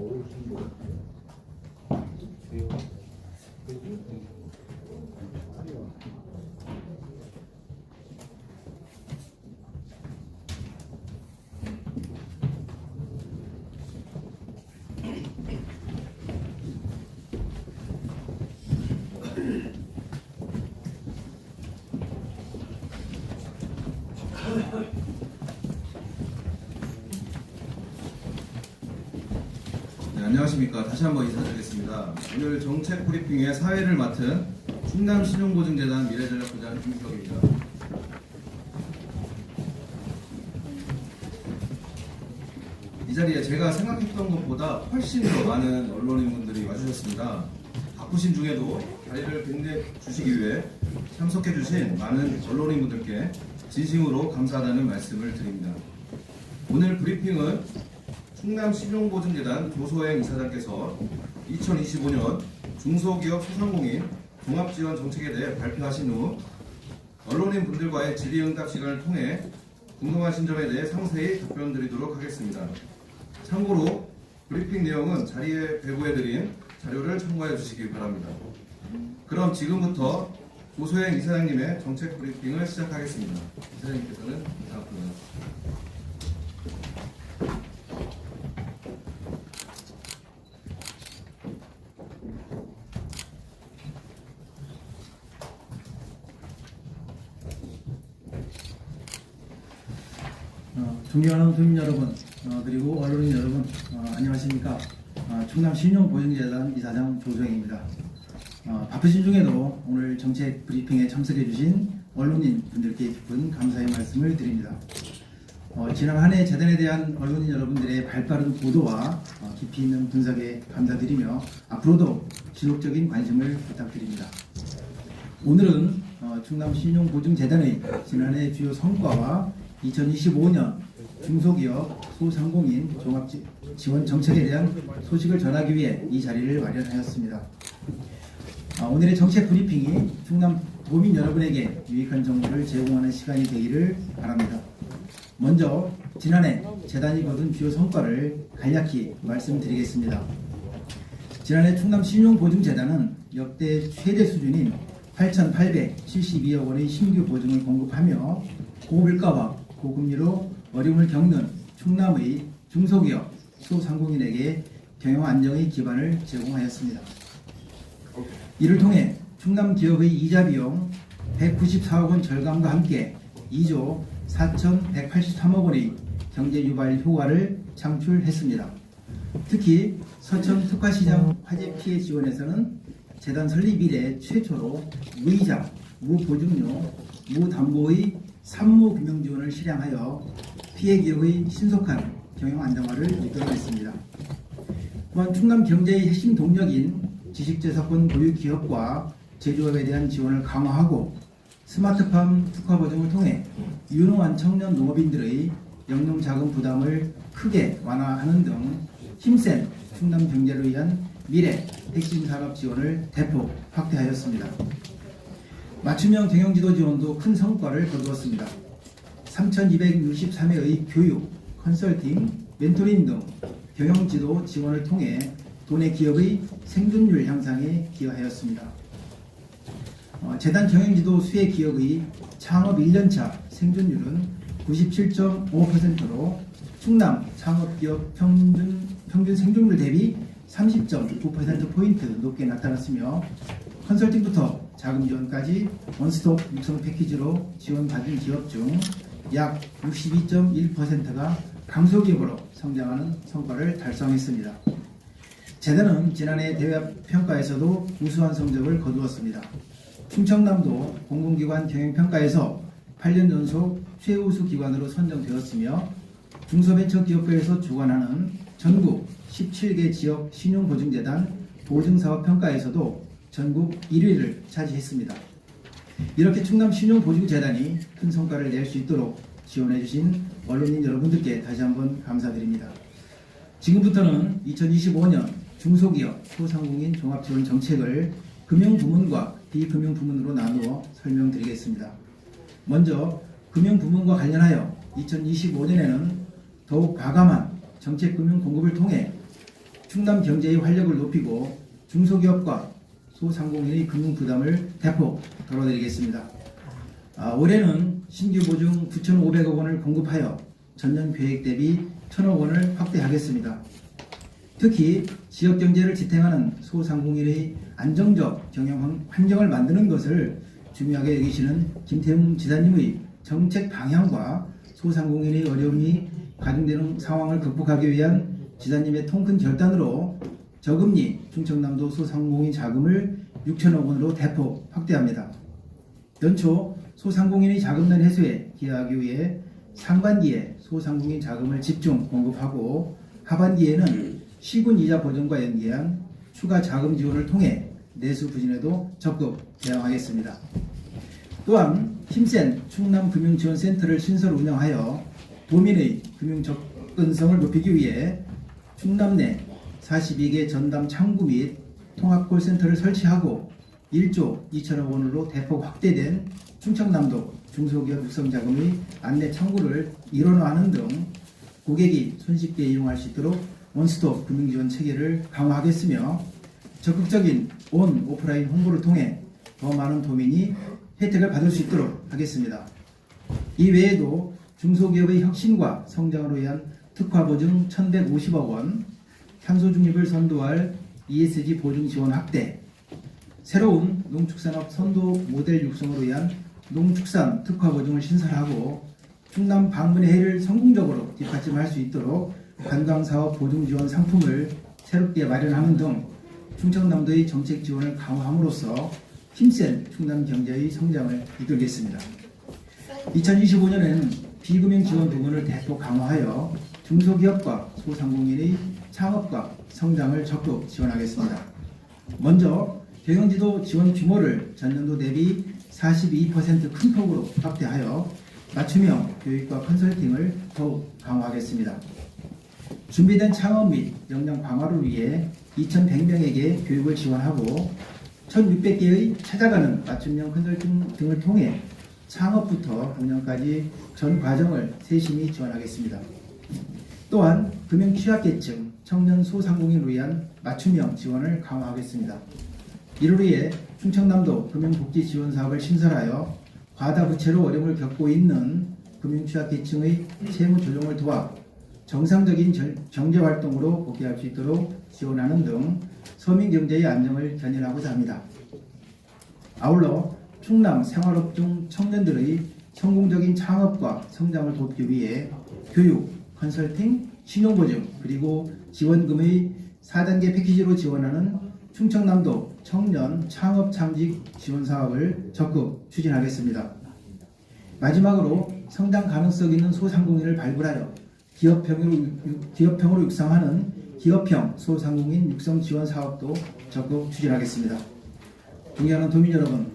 네, 안녕하십니까. 다시 한번 인사드리겠습니다. 오늘 정책 브리핑의 사회를 맡은 충남 신용보증재단 미래전략부장 김석입니다. 이 자리에 제가 생각했던 것보다 훨씬 더 많은 언론인분들이 와주셨습니다. 바쁘신 중에도 자리를 빛내 주시기 위해 참석해 주신 많은 언론인분들께 진심으로 감사하다는 말씀을 드립니다. 오늘 브리핑은 충남 신용보증재단 조소행 이사장께서 2025년 중소기업 소상공인 종합지원 정책에 대해 발표하신 후 언론인 분들과의 질의응답 시간을 통해 궁금하신 점에 대해 상세히 답변 드리도록 하겠습니다. 참고로 브리핑 내용은 자리에 배부해드린 자료를 참고해 주시기 바랍니다. 그럼 지금부터 조소행 이사장님의 정책 브리핑을 시작하겠습니다. 이사장님께서는 인사 부탁드립니다. 어, 존경하는 도민 여러분, 어, 그리고 언론인 여러분, 어, 안녕하십니까? 어, 충남 신용보증재단 이사장 조정입니다. 어, 바쁘신 중에도 오늘 정책 브리핑에 참석해 주신 언론인 분들께 깊은 감사의 말씀을 드립니다. 어, 지난 한 해 재단에 대한 언론인 여러분들의 발빠른 보도와 어, 깊이 있는 분석에 감사드리며 앞으로도 지속적인 관심을 부탁드립니다. 오늘은 어, 충남 신용보증재단의 지난해 주요 성과와 2025년 중소기업 소상공인 종합 지원 정책에 대한 소식을 전하기 위해 이 자리를 마련하였습니다. 아, 오늘의 정책 브리핑이 충남 도민 여러분에게 유익한 정보를 제공하는 시간이 되기를 바랍니다. 먼저 지난해 재단이 거둔 주요 성과를 간략히 말씀드리겠습니다. 지난해 충남 신용보증재단은 역대 최대 수준인 8,872억 원의 신규 보증을 공급하며 고물가와 고금리로 어려움을 겪는 충남의 중소기업, 소상공인에게 경영 안정의 기반을 제공하였습니다. 이를 통해 충남 기업의 이자 비용 194억 원 절감과 함께 2조 4,183억 원의 경제 유발 효과를 창출했습니다. 특히 서천 특화시장 화재 피해 지원에서는 재단 설립 이래 최초로 무이자, 무보증료, 무담보의 산무 금융 지원을 실행하여 피해 기업의 신속한 경영 안정화를 이끌어냈습니다. 또한 충남 경제의 핵심 동력인 지식재산권 보유 기업과 제조업에 대한 지원을 강화하고 스마트팜 특화 보증을 통해 유능한 청년 농업인들의 영농 자금 부담을 크게 완화하는 등 힘센 충남 경제를 위한 미래 핵심 산업 지원을 대폭 확대하였습니다. 맞춤형 경영지도 지원도 큰 성과를 거두었습니다. 3,263회의 교육, 컨설팅, 멘토링 등 경영지도 지원을 통해 도내 기업의 생존율 향상에 기여하였습니다. 어, 재단 경영지도 수혜 기업의 창업 1년차 생존율은 97.5%로 충남 창업기업 평균, 평균 생존율 대비 30.9%포인트 높게 나타났으며 컨설팅부터 자금 지원까지 원스톱 육성 패키지로 지원받은 기업 중 약 62.1%가 강소기업으로 성장하는 성과를 달성했습니다. 재단은 지난해 대외 평가에서도 우수한 성적을 거두었습니다. 충청남도 공공기관 경영평가에서 8년 연속 최우수 기관으로 선정되었으며 중소벤처기업부에서 주관하는 전국 17개 지역 신용보증재단 보증사업 평가에서도 전국 1위를 차지했습니다. 이렇게 충남 신용보증재단이 큰 성과를 낼 수 있도록 지원해주신 언론인 여러분들께 다시 한번 감사드립니다. 지금부터는 2025년 중소기업 소상공인 종합지원 정책을 금융부문과 비금융부문으로 나누어 설명드리겠습니다. 먼저 금융부문과 관련하여 2025년에는 더욱 과감한 정책 금융 공급을 통해 충남 경제의 활력을 높이고 중소기업과 소상공인의 금융 부담을 대폭 덜어드리겠습니다. 아, 올해는 신규 보증 9,500억 원을 공급하여 전년 계획 대비 1,000억 원을 확대하겠습니다. 특히 지역 경제를 지탱하는 소상공인의 안정적 경영 환- 환경을 만드는 것을 중요하게 여기시는 김태웅 지사님의 정책 방향과 소상공인의 어려움이 가중되는 상황을 극복하기 위한 지사님의 통큰 결단으로 저금리 충청남도 소상공인 자금을 6천억 원으로 대폭 확대합니다. 연초 소상공인의 자금난 해소에 기여하기 위해 상반기에 소상공인 자금을 집중 공급하고 하반기에는 시군 이자 보전과 연계한 추가 자금 지원을 통해 내수 부진에도 적극 대응하겠습니다. 또한 힘센 충남금융지원센터를 신설 운영하여 도민의 금융 접근성을 높이기 위해 충남 내 42개 전담 창구 및 통합콜센터를 설치하고 1조 2천억 원으로 대폭 확대된 충청남도 중소기업 육성자금의 안내 창구를 일원화하는 등 고객이 손쉽게 이용할 수 있도록 원스톱 금융지원 체계를 강화하겠으며 적극적인 온 오프라인 홍보를 통해 더 많은 도민이 혜택을 받을 수 있도록 하겠습니다. 이 외에도 중소기업의 혁신과 성장으로 위한 특화 보증 1,150억 원, 탄소 중립을 선도할 ESG 보증 지원 확대, 새로운 농축산업 선도 모델 육성으로 위한 농축산 특화 보증을 신설하고 충남 방문의 해를 성공적으로 뒷받침할 수 있도록 관광사업 보증 지원 상품을 새롭게 마련하는 등 충청남도의 정책 지원을 강화함으로써 힘센 충남 경제의 성장을 이끌겠습니다. 2025년에는 비금융 지원 부분을 대폭 강화하여 중소기업과 소상공인의 창업과 성장을 적극 지원하겠습니다. 먼저 경영지도 지원 규모를 전년도 대비 42%큰 폭으로 확대하여 맞춤형 교육과 컨설팅을 더욱 강화하겠습니다. 준비된 창업 및 역량 강화를 위해 2,100명에게 교육을 지원하고 1,600개의 찾아가는 맞춤형 컨설팅 등을 통해 창업부터 운영까지 전 과정을 세심히 지원하겠습니다. 또한 금융 취약계층, 청년 소상공인을 위한 맞춤형 지원을 강화하겠습니다. 이를 위해 충청남도 금융복지 지원 사업을 신설하여 과다 부채로 어려움을 겪고 있는 금융 취약계층의 세무 조정을 도와 정상적인 절- 경제 활동으로 복귀할 수 있도록 지원하는 등 서민 경제의 안정을 견인하고자 합니다. 아울러 충남 생활업종 청년들의 성공적인 창업과 성장을 돕기 위해 교육, 컨설팅, 신용보증 그리고 지원금의 4단계 패키지로 지원하는 충청남도 청년 창업 창직 지원 사업을 적극 추진하겠습니다. 마지막으로 성장 가능성 있는 소상공인을 발굴하여 기업형으로, 육- 기업형으로 육성하는 기업형 소상공인 육성 지원 사업도 적극 추진하겠습니다. 존경하는 도민 여러분,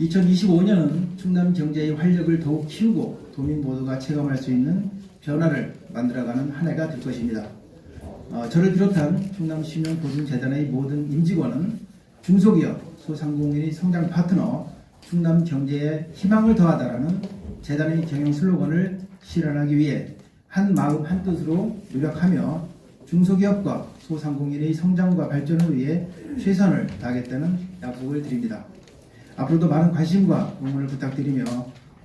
2025년은 충남 경제의 활력을 더욱 키우고 도민 모두가 체감할 수 있는 변화를 만들어가는 한 해가 될 것입니다. 어, 저를 비롯한 충남시민보증재단의 모든 임직원은 중소기업, 소상공인의 성장 파트너, 충남 경제에 희망을 더하다라는 재단의 경영 슬로건을 실현하기 위해 한 마음 한 뜻으로 노력하며 중소기업과 소상공인의 성장과 발전을 위해 최선을 다하겠다는 약속을 드립니다. 앞으로도 많은 관심과 응원을 부탁드리며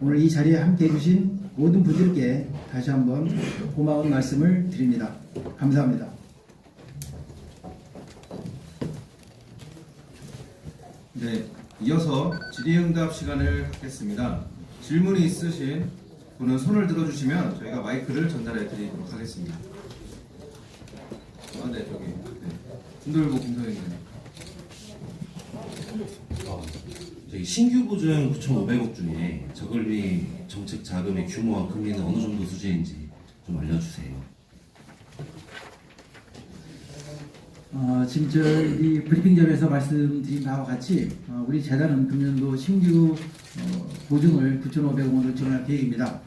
오늘 이 자리에 함께 해주신 모든 분들께 다시 한번 고마운 말씀을 드립니다. 감사합니다. 네, 이어서 질의응답 시간을 갖겠습니다. 질문이 있으신 분은 손을 들어주시면 저희가 마이크를 전달해 드리도록 하겠습니다. 아, 네, 저기. 네. 김돌보 김성현님. 어, 저희 신규 보증 9,500억 중에 저금리 정책 자금의 규모와 금리는 어느 정도 수준인지 좀 알려주세요. 어, 지금 저이 브리핑점에서 말씀드린 바와 같이 어, 우리 재단은 금년도 신규 어, 보증을 9,500억 원으로 지원할 계획입니다.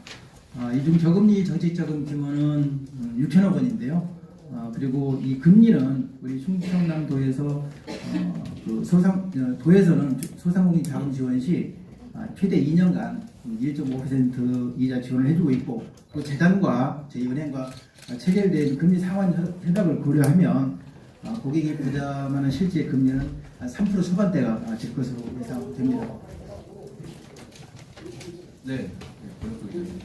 어, 이중 저금리 정책 자금 규모는 6천억 원인데요. 어, 그리고 이 금리는 우리 충청남도에서 어, 그 소상 어, 도에서는 소상공인 자금 지원 시 아, 최대 2년간 1.5% 이자 지원을 해주고 있고 또 재단과 저희 은행과 체결된 금리 상환 협약을 고려하면 어, 고객이 부담하는 실제 금리는 한3% 초반대가 어, 될 것으로 예상됩니다. 네. 네, 기자님.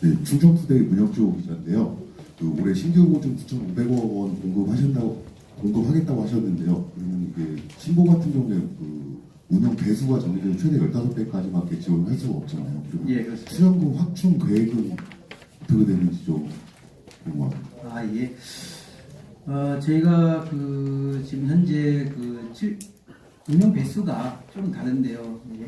네, 충청투데이 문혁조 기자인데요. 그 올해 신규 보증 9,500억 원 공급하신다고 공급하겠다고 하셨는데요. 그러면 이게 신보 같은 경우에 그 운영 배수가 정해져 최대 15배까지밖에 지원을 할 수가 없잖아요. 그리고 예, 그렇습니다. 수령금 확충 계획은 어떻게 되는지 좀 궁금합니다. 아 예. 어 저희가 그 지금 현재 그 칠- 운영 배수가 좀 다른데요. 이게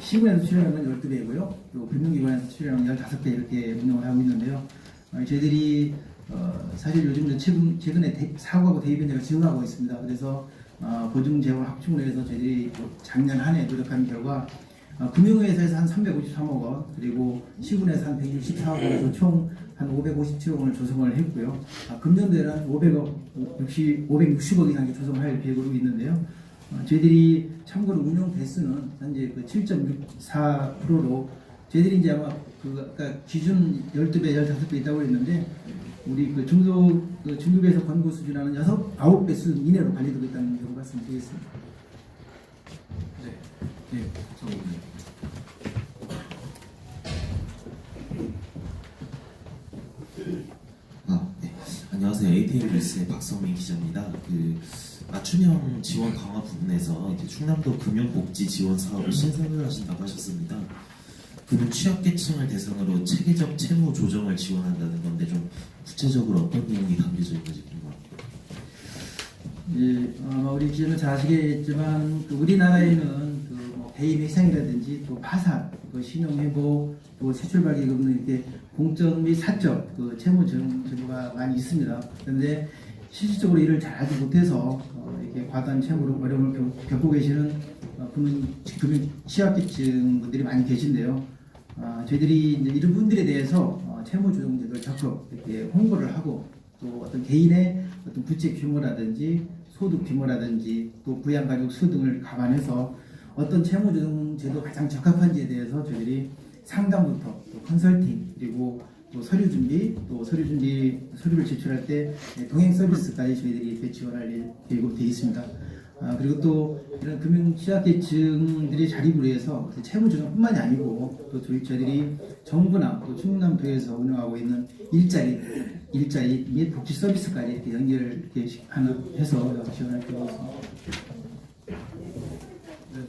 시군에서 출연하는 12배고요. 또 금융기관에서 출연하는 15배 이렇게 운영을 하고 있는데요. 어, 저희들이 어, 사실 요즘 최근, 최근에 대- 사고하고 대입 현장을 지원하고 있습니다. 그래서 어, 보증 재원 확충을 위해서 저희들이 또 작년 한 해 노력한 결과 어, 금융회사에서 한 353억 원 그리고 시군에서 한 164억 원에서 총 한 557억 원을 조성을 했고요. 아, 금년도에는 500억, 60, 560억 이상의 조성을 할 계획으로 있는데요. 어, 저희들이 참고로 운용 배수는 현재 그 7.64%로 저희들이 이제 아마 그 아까 기준 12배, 15배 있다고 했는데 우리 그 중소 그 중급에서 권고 수준하는 6, 9배 수준 이내로 관리되고 있다는 점을 말씀드리겠습니다. 네. 네, 기자님. 아, 네. 안녕하세요. ATM 뉴스의 박성민 기자입니다. 그 맞춤형 지원 강화 부분에서 이제 충남도 금융복지 지원 사업을 신설을 하신다고 하셨습니다. 금융 취약계층을 대상으로 체계적 채무 조정을 지원한다는 건데 좀 구체적으로 어떤 내용이 담겨져 있는지 궁금합니다. 예, 어, 우리 기자는 잘 아시겠지만 그 우리나라에는 그뭐 대인 회생이라든지 또 파산, 그 신용회복, 또 세출발기금 등 이렇게 공적 및 사적 그 채무 정- 제도가 많이 있습니다. 그런데 실질적으로 이를 잘 알지 못해서 어, 이렇게 과다한 채무로 어려움을 겪- 겪고 계시는 어, 금융 취약계층 분들이 많이 계신데요. 아, 저희들이 이제 이런 분들에 대해서 어, 채무 조정제도를 적극 이렇게 홍보를 하고 또 어떤 개인의 어떤 부채 규모라든지 소득 규모라든지 또 부양가족 수 등을 감안해서 어떤 채무 조정 제도 가장 적합한지에 대해서 저희들이 상담부터 또 컨설팅 그리고 또 서류 준비 또 서류 준비 서류를 제출할 때 동행 서비스까지 저희들이 지원할 예- 계획으로 되어 있습니다. 아, 그리고 또 이런 금융 취약계층들이 자립을 위해서 채무 조정뿐만이 아니고 또 저희들이 정부나 또 충남도에서 운영하고 있는 일자리 일자리 및 복지 서비스까지 이렇게 연결 이렇게 시- 하는 해서 지원할 계획입니다. 네,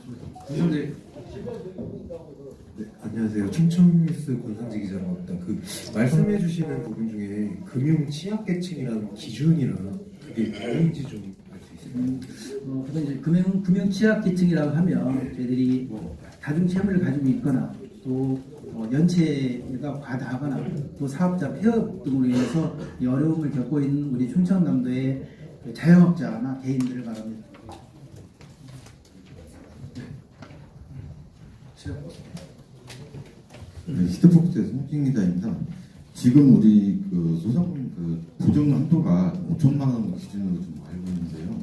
구성재 네, 안녕하세요. 충청뉴스 권상지 기자라고 합니다. 그 말씀해 주시는 부분 중에 금융 취약계층이라는 기준이랑 그게 뭐인지 좀? 음, 어, 그다음 이제 금융 금융 취약 계층이라고 하면 저희들이 뭐 다중 채무를 가지고 있거나 또 어, 연체가 과다하거나 또 사업자 폐업 등으로 인해서 이 어려움을 겪고 있는 우리 충청남도의 그 자영업자나 개인들을 말합니다. 네, 히트폭스의 송진 기자입니다. 지금 우리 그 소상공인 그 보증 한도가 5천만 원 기준으로 좀 알고 있는데요.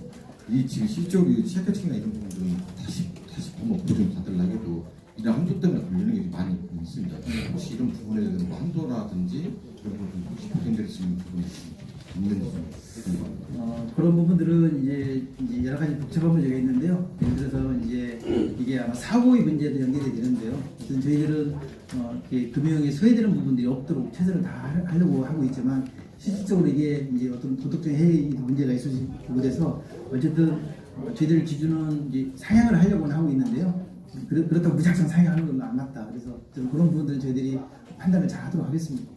이 지금 실적으로 취약계층이나 이런 부분들은 다시 다시 뭐 보증 받으려고 해도 이런 한도 때문에 걸리는 게 많이 있습니다. 혹시 이런 부분에 대해서 뭐 한도라든지 이런 부분 혹시 보증될 수 있는 부분이 있는지. 어, 그런 부분들은 이제, 이제 여러 가지 복잡한 문제가 있는데요. 예를 들어서 이제 이게 아마 사고의 문제도 연결이 되는데요. 어쨌든 저희들은 어, 금융에 소외되는 부분들이 없도록 최선을 다 하려고 하고 있지만 실질적으로 이게 이제 어떤 도덕적 해이 문제가 있어서 그래서 어쨌든 어, 저희들 기준은 이제 상향을 하려고는 하고 있는데요. 그렇, 그렇다고 무작정 상향하는 건 안 맞다. 그래서 좀 그런 부분들은 저희들이 판단을 잘 하도록 하겠습니다.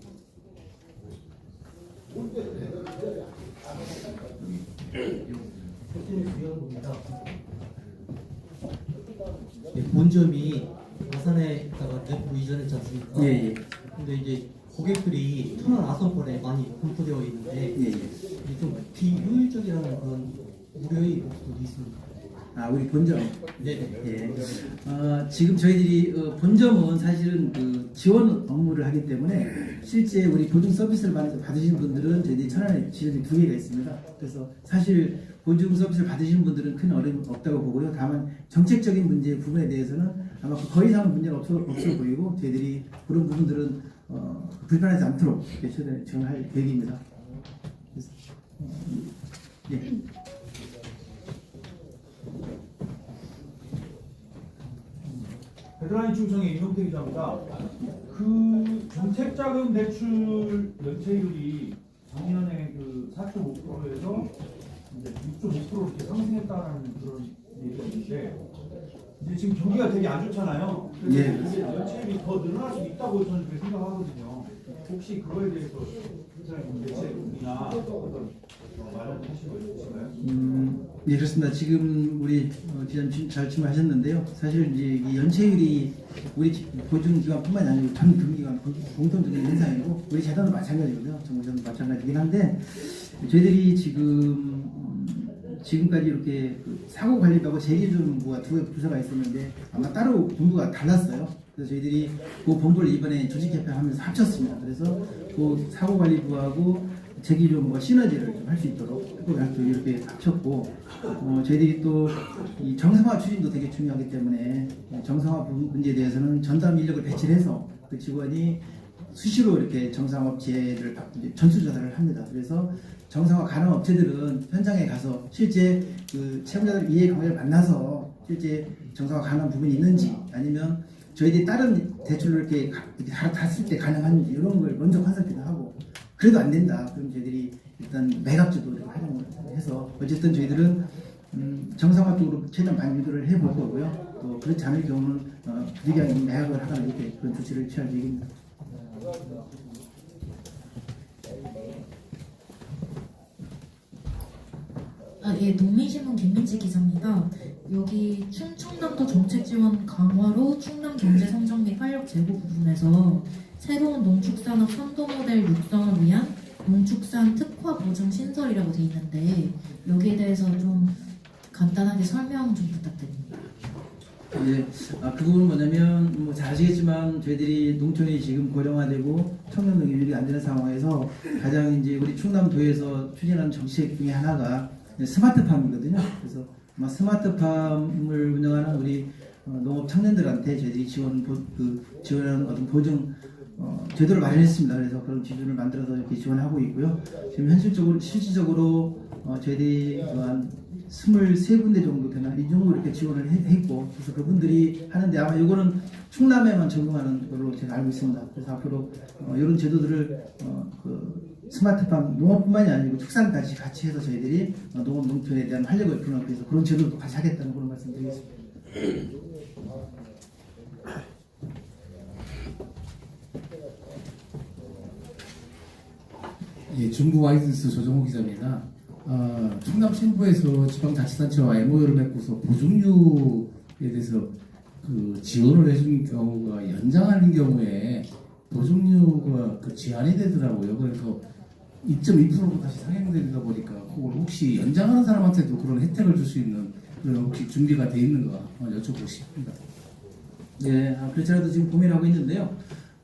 네, 본점이 마산에다가 내부 이전했지 않습니까? 예, 예. 근데 이제 고객들이 터널 아선권에 많이 분포되어 있는데 예, 예. 이게 좀 비효율적이라는 그런 우려의 목소리도 있습니다. 아, 우리 본점. 네네. 예. 어, 지금 저희들이 어, 본점은 사실은 그 지원 업무를 하기 때문에 실제 우리 보증 서비스를 받- 받으신 분들은 저희들이 천안에 지점이 두 개가 있습니다. 그래서 사실 보증 서비스를 받으신 분들은 큰 어려움 없다고 보고요. 다만 정책적인 문제 부분에 대해서는 아마 더 이상 문제가 없어, 없어 보이고 저희들이 그런 부분들은 어, 불편하지 않도록 최대한 지원할 계획입니다. 그래서 예. 베테랑 충청의 임용태 기자입니다. 그 정책자금 대출 연체율이 작년에 그 4.5%에서 이제 6.5% 이렇게 상승했다는 그런 얘기가 있는데 이제 지금 경기가 되게 안 좋잖아요. 예. 연체율이 더 늘어날 수 있다고 저는 그렇게 생각하거든요. 혹시 그거에 대해서 베테랑 대책이나 어떤 마련하신 거 있으신가요? 음, 예, 그렇습니다. 지금 우리 어, 기자님 잘 질문하셨는데요. 사실 이제 이 연체율이 우리 기- 보증기관뿐만이 아니고 전 금기관 공- 공통적인 현상이고 우리 재단도 마찬가지거든요. 정부재단도 마찬가지긴 한데 저희들이 지금 음, 지금까지 이렇게 그 사고 관리부하고 재기준부가 두 부서가 있었는데 아마 따로 본부가 달랐어요. 그래서 저희들이 그 본부를 이번에 조직 개편하면서 합쳤습니다. 그래서 그 사고 관리부하고 재기준부가 시너지를 좀 할 수 있도록 해보고 이렇게 합쳤고 어, 저희들이 또 이 정상화 추진도 되게 중요하기 때문에 정상화 부- 문제에 대해서는 전담 인력을 배치를 해서 그 직원이 수시로 이렇게 바- 이제 전수조사를 합니다. 그래서 정상화 가능 업체들은 현장에 가서 실제 그 채무자들 이해 관계를 만나서 실제 정상화 가능한 부분이 있는지 아니면 저희들이 다른 대출을 이렇게 가- 이렇게 다- 탔을 때 가능한지 이런 걸 먼저 컨설팅을 하고 그래도 안 된다. 그럼 저희들이 일단 매각제도 활용을 해서 어쨌든 저희들은 음, 정상화 쪽으로 최대한 많이 유도를 해볼 거고요. 또 그렇지 않을 경우는 어, 부득이하게 매각을 하거나 이렇게 그런 조치를 취할 계획입니다. 아, 예, 농민신문 김민지 기자입니다. 여기 충청남도 정책 지원 강화로 충남 경제 성장 및 활력 제고 부분에서 새로운 농축산업 선도 모델 육성을 위한 농축산 특화 보증 신설이라고 돼 있는데 여기에 대해서 좀 간단하게 설명 좀 부탁드립니다. 예, 아, 그 부분은 뭐냐면 뭐 잘 아시겠지만 저희들이 농촌이 지금 고령화되고 청년 농업률이 안 되는 상황에서 가장 이제 우리 충남도에서 추진하는 정책 중에 하나가 스마트팜이거든요. 그래서 아마 스마트팜을 운영하는 우리 어, 농업 청년들한테 저희들이 지원 보, 그 지원하는 어떤 보증 어, 제도를 마련했습니다. 그래서 그런 기준을 만들어서 이렇게 지원하고 있고요. 지금 현실적으로 실질적으로 어, 저희들이 한 23군데 정도 되나 이 정도 이렇게 지원을 해- 했고 그래서 그분들이 하는데 아마 이거는 충남에만 적용하는 걸로 제가 알고 있습니다. 그래서 앞으로 어, 이런 제도들을 어, 그 스마트팜 농업뿐만이 아니고 축산까지 같이 해서 저희들이 어, 농업 농촌에 대한 활력을 위해서 그런 제도도 같이 하겠다는 그런 말씀드리겠습니다. 예, 중부 와이드스 조정호 기자입니다. 어, 충남 신부에서 지방자치단체와 MOU를 맺고서 보증료에 대해서 그 지원을 해준 경우가 연장하는 경우에 보증료가 그 제한이 되더라고요. 그래서 2.2%로 다시 상향되다 보니까 그걸 혹시 연장하는 사람한테도 그런 혜택을 줄 수 있는 그런 혹시 준비가 돼 있는가 여쭤보고 싶습니다. 네, 아, 그렇지라도 지금 고민하고 있는데요.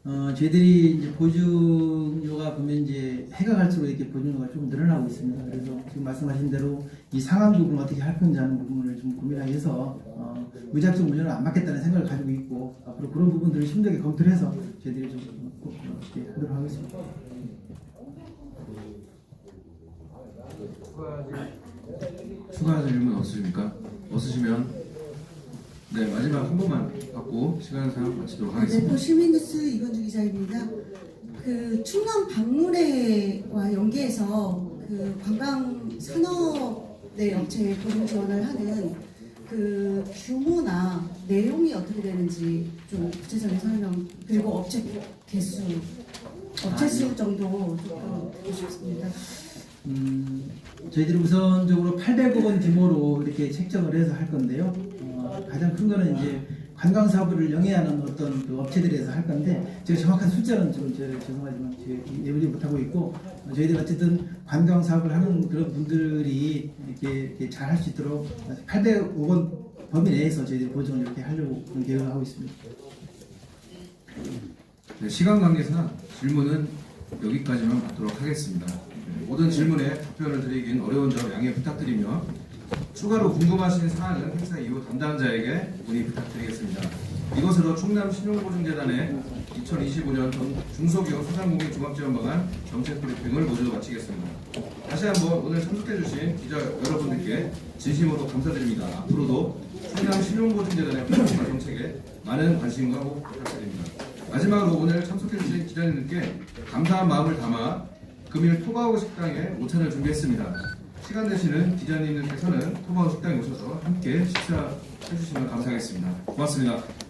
어, 저희들이 이제 보증료가 보면 이제 해가 갈수록 이렇게 보증료가 좀 늘어나고 있습니다. 그래서 지금 말씀하신 대로 이 상한 부분을 어떻게 할 건지 하는 부분을 좀 고민하기 위해서 어, 무작정 운영을 안 맡겠다는 생각을 가지고 있고 앞으로 그런 부분들을 심하게 검토를 해서 저희들이 좀 꼭, 어, 이렇게 하도록 하겠습니다. 추가하실 질문 없으십니까? 없으시면 네 마지막 한 번만 받고 시간상 마치도록 네, 하겠습니다. 도시민뉴스 이건주 기자입니다. 그 충남 박물회와 연계해서 그 관광 산업의 업체에 보증 지원을 하는 그 규모나 내용이 어떻게 되는지 좀 구체적인 설명 그리고 업체 개수, 업체 수 정도 듣고 싶습니다. 음, 저희들이 우선적으로 800억 원 규모로 이렇게 책정을 해서 할 건데요. 어, 가장 큰 거는 이제 관광 사업을 영위하는 어떤 그 업체들에서 할 건데 제가 정확한 숫자는 제가 죄송하지만 예우지 못하고 있고 어, 저희들 어쨌든 관광 사업을 하는 그런 분들이 이렇게, 잘 할 수 있도록 800억 원 범위 내에서 저희들이 보증을 이렇게 하려고 계획을 하고 있습니다. 네, 시간 관계상 질문은 여기까지만 받도록 하겠습니다. 네, 모든 질문에 답변을 드리긴 어려운 점 양해 부탁드리며 추가로 궁금하신 사항은 행사 이후 담당자에게 문의 부탁드리겠습니다. 이것으로 충남 신용보증재단의 2025년 중소기업 소상공인 종합지원방안 정책 브리핑을 모두 마치겠습니다. 다시 한번 오늘 참석해주신 기자 여러분들께 진심으로 감사드립니다. 앞으로도 충남 신용보증재단의 활동과 정책에 많은 관심과 호흡 부탁드립니다. 마지막으로 오늘 참석해주신 기자님들께 감사한 마음을 담아 금일 토바오 식당에 오찬을 준비했습니다. 시간 되시는 기자님들께서는 토바오 식당에 오셔서 함께 식사해주시면 감사하겠습니다. 고맙습니다.